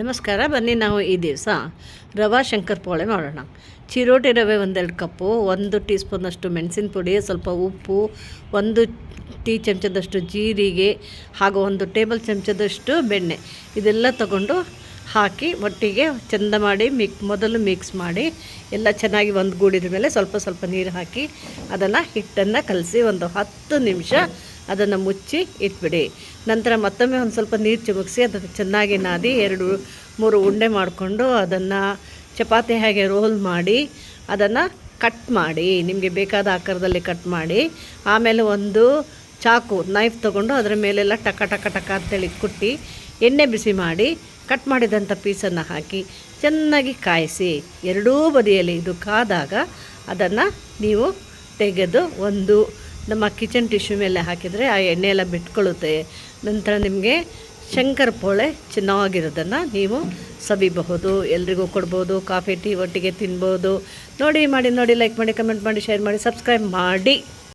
ನಮಸ್ಕಾರ, ಬನ್ನಿ ನಾವು ಈ ದಿವಸ ರವಾ ಶಂಕರ್ ಪೋಳೆ ಮಾಡೋಣ. ಚಿರೋಟಿ ರವೆ ಒಂದೆರಡು ಕಪ್ಪು, ಒಂದು ಟೀ ಸ್ಪೂನಷ್ಟು ಮೆಣಸಿನ ಪುಡಿ, ಸ್ವಲ್ಪ ಉಪ್ಪು, ಒಂದು ಟೀ ಚಮಚದಷ್ಟು ಜೀರಿಗೆ, ಹಾಗೂ ಒಂದು ಟೇಬಲ್ ಚಮಚದಷ್ಟು ಬೆಣ್ಣೆ. ಇದೆಲ್ಲ ತಗೊಂಡು ಹಾಕಿ ಒಟ್ಟಿಗೆ ಚೆಂದ ಮಾಡಿ ಮಿಕ್ ಮೊದಲು ಮಿಕ್ಸ್ ಮಾಡಿ ಎಲ್ಲ ಚೆನ್ನಾಗಿ ಒಂದು ಗೂಡಿದ ಮೇಲೆ ಸ್ವಲ್ಪ ಸ್ವಲ್ಪ ನೀರು ಹಾಕಿ ಅದನ್ನು ಹಿಟ್ಟನ್ನು ಕಲಸಿ ಒಂದು ಹತ್ತು ನಿಮಿಷ ಅದನ್ನು ಮುಚ್ಚಿ ಇಟ್ಬಿಡಿ. ನಂತರ ಮತ್ತೊಮ್ಮೆ ಒಂದು ಸ್ವಲ್ಪ ನೀರು ಚಿಮುಕಿಸಿ ಅದನ್ನು ಚೆನ್ನಾಗಿ ನಾದಿ ಎರಡು, ಮೂರು ಉಂಡೆ ಮಾಡಿಕೊಂಡು ಅದನ್ನು ಚಪಾತಿ ಹಾಗೆ ರೋಲ್ ಮಾಡಿ ಅದನ್ನು ಕಟ್ ಮಾಡಿ. ನಿಮಗೆ ಬೇಕಾದ ಆಕಾರದಲ್ಲಿ ಕಟ್ ಮಾಡಿ. ಆಮೇಲೆ ಒಂದು ಚಾಕು ನೈಫ್ ತೊಗೊಂಡು ಅದರ ಮೇಲೆಲ್ಲ ಟಕ ಟಕ ಟಕ ಅಂತೇಳಿ ಕುಟ್ಟಿ ಎಣ್ಣೆ ಬಿಸಿ ಮಾಡಿ ಕಟ್ ಮಾಡಿದಂಥ ಪೀಸನ್ನು ಹಾಕಿ ಚೆನ್ನಾಗಿ ಕಾಯಿಸಿ. ಎರಡೂ ಬದಿಯಲ್ಲಿ ಇದು ಕಾದಾಗ ಅದನ್ನು ನೀವು ತೆಗೆದು ಒಂದು ನಮ್ಮ ಕಿಚನ್ ಟಿಶ್ಯೂ ಮೇಲೆ ಹಾಕಿದರೆ ಆ ಎಣ್ಣೆ ಎಲ್ಲ ಬಿಟ್ಕೊಳ್ಳುತ್ತೆ. ನಂತರ ನಿಮಗೆ ಶಂಕರ ಪೋಳೆ ಚೆನ್ನಾಗಿರೋದನ್ನು ನೀವು ಸವಿಬಹುದು. ಎಲ್ರಿಗೂ ಕೊಡ್ಬೋದು. ಕಾಫಿ, ಟೀ ಒಟ್ಟಿಗೆ ತಿನ್ಬೋದು. ನೋಡಿ, ಮಾಡಿ, ನೋಡಿ ಲೈಕ್ ಮಾಡಿ ಕಮೆಂಟ್ ಮಾಡಿ ಶೇರ್ ಮಾಡಿ ಸಬ್ಸ್ಕ್ರೈಬ್ ಮಾಡಿ.